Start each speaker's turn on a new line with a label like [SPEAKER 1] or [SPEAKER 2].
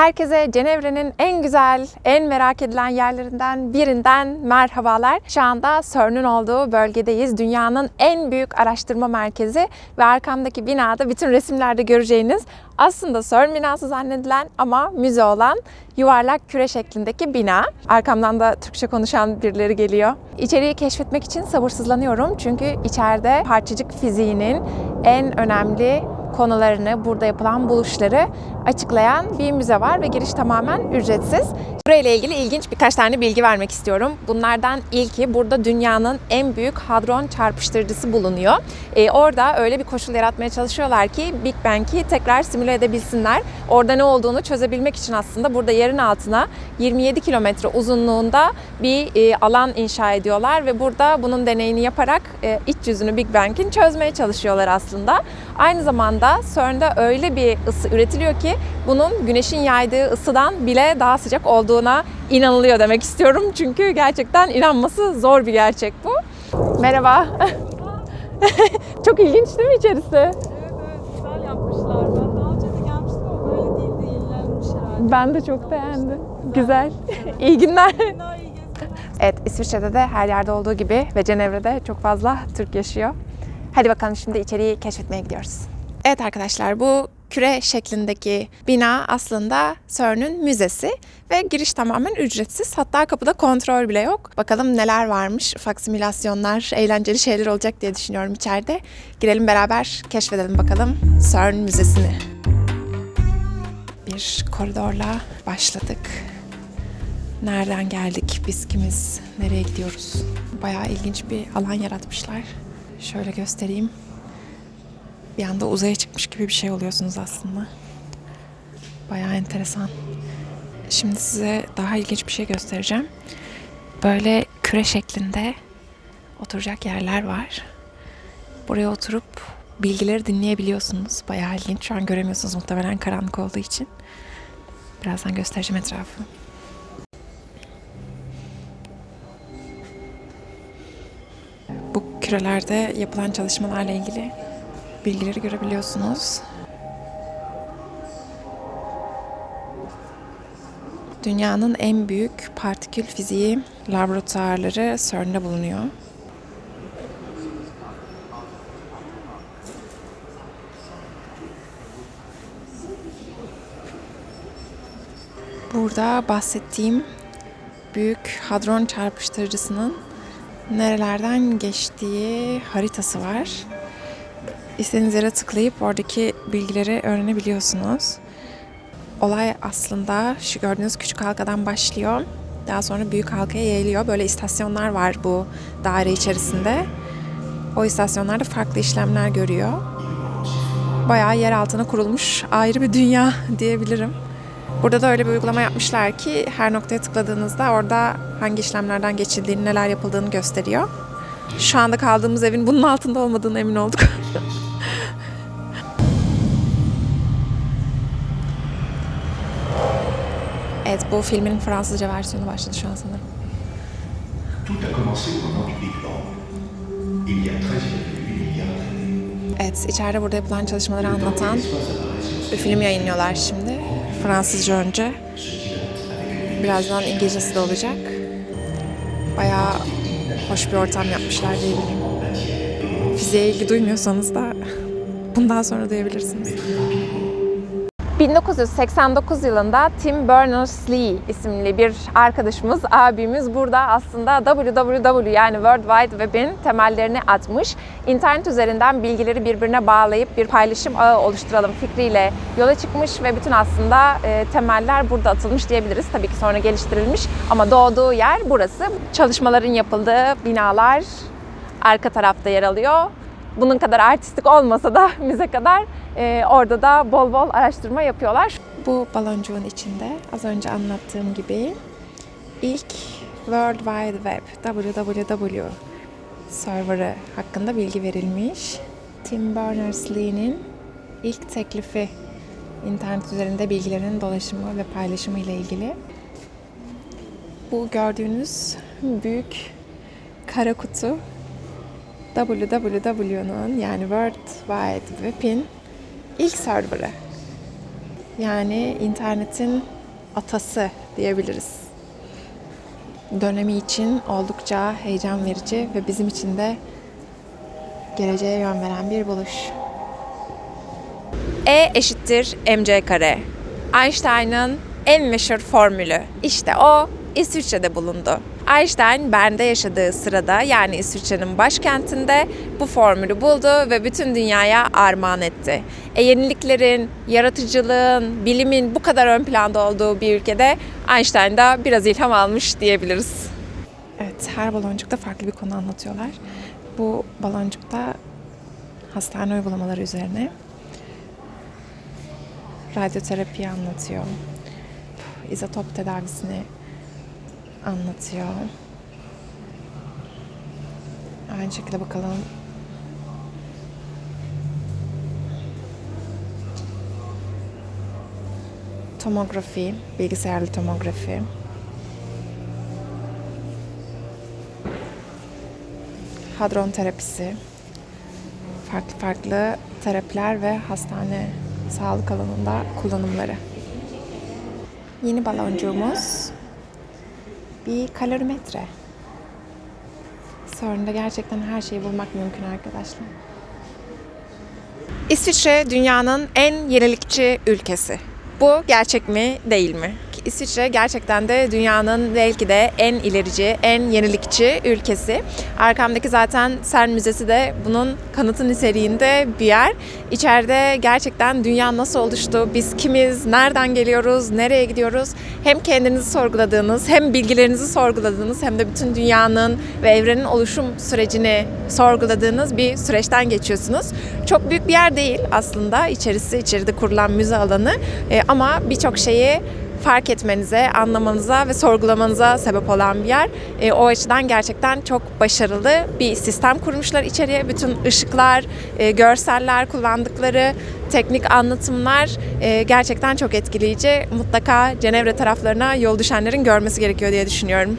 [SPEAKER 1] Herkese Cenevre'nin en güzel, en merak edilen yerlerinden birinden merhabalar. Şu anda CERN'ün olduğu bölgedeyiz. Dünyanın en büyük araştırma merkezi ve arkamdaki binada bütün resimlerde göreceğiniz aslında CERN binası zannedilen ama müze olan yuvarlak küre şeklindeki bina. Arkamdan da Türkçe konuşan birileri geliyor. İçeriği keşfetmek için sabırsızlanıyorum çünkü içeride parçacık fiziğinin en önemli konularını, burada yapılan buluşları açıklayan bir müze var ve giriş tamamen ücretsiz. Burayla ilgili ilginç birkaç tane bilgi vermek istiyorum. Bunlardan ilki burada dünyanın en büyük hadron çarpıştırıcısı bulunuyor. Ee, orada öyle bir koşul yaratmaya çalışıyorlar ki Big Bang'i tekrar simüle edebilsinler. Orada ne olduğunu çözebilmek için aslında burada yerin altına 27 kilometre uzunluğunda bir e, alan inşa ediyorlar ve burada bunun deneyini yaparak e, iç yüzünü Big Bang'in çözmeye çalışıyorlar aslında. Aynı zamanda CERN'de öyle bir ısı üretiliyor ki bunun güneşin yaydığı ısıdan bile daha sıcak olduğuna inanılıyor demek istiyorum. Çünkü gerçekten inanması zor bir gerçek bu. Merhaba. Çok ilginç değil mi içerisi?
[SPEAKER 2] Ben daha önce de
[SPEAKER 1] çok beğendim. Güzel. İyi günler. Evet, İsviçre'de de her yerde olduğu gibi ve Cenevre'de çok fazla Türk yaşıyor. Hadi bakalım şimdi içeriği keşfetmeye gidiyoruz. Evet arkadaşlar bu küre şeklindeki bina aslında CERN'ün müzesi ve giriş tamamen ücretsiz. Hatta kapıda kontrol bile yok. Bakalım neler varmış. Ufak simülasyonlar, eğlenceli şeyler olacak diye düşünüyorum içeride. Girelim beraber keşfedelim bakalım CERN müzesini. Bir koridorla başladık. Nereden geldik, biz kimiz, nereye gidiyoruz? Bayağı ilginç bir alan yaratmışlar. Şöyle göstereyim. Bir anda uzaya çıkmış gibi bir şey oluyorsunuz aslında. Bayağı enteresan. Şimdi size daha ilginç bir şey göstereceğim. Böyle küre şeklinde oturacak yerler var. Buraya oturup bilgileri dinleyebiliyorsunuz. Bayağı ilginç. Şu an göremiyorsunuz muhtemelen karanlık olduğu için. Birazdan göstereceğim etrafı. Bu kürelerde yapılan çalışmalarla ilgili bilgileri görebiliyorsunuz. Dünyanın en büyük partikül fiziği laboratuvarları CERN'de bulunuyor. Burada bahsettiğim büyük hadron çarpıştırıcısının nerelerden geçtiği haritası var. İstediğiniz yere tıklayıp oradaki bilgileri öğrenebiliyorsunuz. Olay aslında şu gördüğünüz küçük halkadan başlıyor. Daha sonra büyük halkaya yayılıyor. Böyle istasyonlar var bu daire içerisinde. O istasyonlarda farklı işlemler görüyor. Bayağı yer altına kurulmuş ayrı bir dünya diyebilirim. Burada da öyle bir uygulama yapmışlar ki her noktaya tıkladığınızda orada hangi işlemlerden geçildiğini, neler yapıldığını gösteriyor. Şu anda kaldığımız evin bunun altında olmadığını emin olduk. bu filmin Fransızca versiyonu başladı şu an sanırım.
[SPEAKER 3] Tout a commencé au moment du Big Bang, il y a 13,8 milliards d'années.
[SPEAKER 1] Evet içeride burada yapılan çalışmaları anlatan bir film yayınlıyorlar şimdi. Fransızca önce. Birazdan İngilizcesi de olacak. Bayağı hoş bir ortam yapmışlar diyebilirim. Fiziğe ilgi duymuyorsanız da bundan sonra duyabilirsiniz. 1989 yılında Tim Berners-Lee isimli bir arkadaşımız, abimiz burada aslında www yani World Wide Web'in temellerini atmış. İnternet üzerinden bilgileri birbirine bağlayıp bir paylaşım ağı oluşturalım fikriyle yola çıkmış ve bütün aslında e, temeller burada atılmış diyebiliriz. Tabii ki sonra geliştirilmiş ama doğduğu yer burası. Çalışmaların yapıldığı binalar arka tarafta yer alıyor bunun kadar artistik olmasa da müze kadar e, orada da bol bol araştırma yapıyorlar. Bu baloncuğun içinde az önce anlattığım gibi ilk World Wide Web WWW serverı hakkında bilgi verilmiş. Tim Berners-Lee'nin ilk teklifi internet üzerinde bilgilerin dolaşımı ve paylaşımı ile ilgili. Bu gördüğünüz büyük kara kutu www'nun yani World Wide Web'in ilk serverı. Yani internetin atası diyebiliriz. Dönemi için oldukça heyecan verici ve bizim için de geleceğe yön veren bir buluş. E eşittir mc kare. Einstein'ın en meşhur formülü. İşte o İsviçre'de bulundu. Einstein Bern'de yaşadığı sırada yani İsviçre'nin başkentinde bu formülü buldu ve bütün dünyaya armağan etti. E yeniliklerin, yaratıcılığın, bilimin bu kadar ön planda olduğu bir ülkede Einstein da biraz ilham almış diyebiliriz. Evet, her baloncukta farklı bir konu anlatıyorlar. Bu baloncukta hastane uygulamaları üzerine radyoterapiyi anlatıyor. İzotop tedavisini anlatıyor. Aynı şekilde bakalım. Tomografi, bilgisayarlı tomografi. Hadron terapisi. Farklı farklı terapiler ve hastane sağlık alanında kullanımları. Yeni baloncuğumuz bir kalorimetre. CERN'de gerçekten her şeyi bulmak mümkün arkadaşlar. İsviçre dünyanın en yenilikçi ülkesi. Bu gerçek mi, değil mi? İsviçre gerçekten de dünyanın belki de en ilerici, en yenilikçi ülkesi. Arkamdaki zaten CERN Müzesi de bunun kanıtı niteliğinde bir yer. İçeride gerçekten dünya nasıl oluştu, biz kimiz, nereden geliyoruz, nereye gidiyoruz? Hem kendinizi sorguladığınız, hem bilgilerinizi sorguladığınız, hem de bütün dünyanın ve evrenin oluşum sürecini sorguladığınız bir süreçten geçiyorsunuz. Çok büyük bir yer değil aslında. İçerisi, içeride kurulan müze alanı. E, ama birçok şeyi fark etmenize, anlamanıza ve sorgulamanıza sebep olan bir yer. E, o açıdan gerçekten çok başarılı bir sistem kurmuşlar içeriye. Bütün ışıklar, e, görseller kullandıkları teknik anlatımlar e, gerçekten çok etkileyici. Mutlaka Cenevre taraflarına yol düşenlerin görmesi gerekiyor diye düşünüyorum.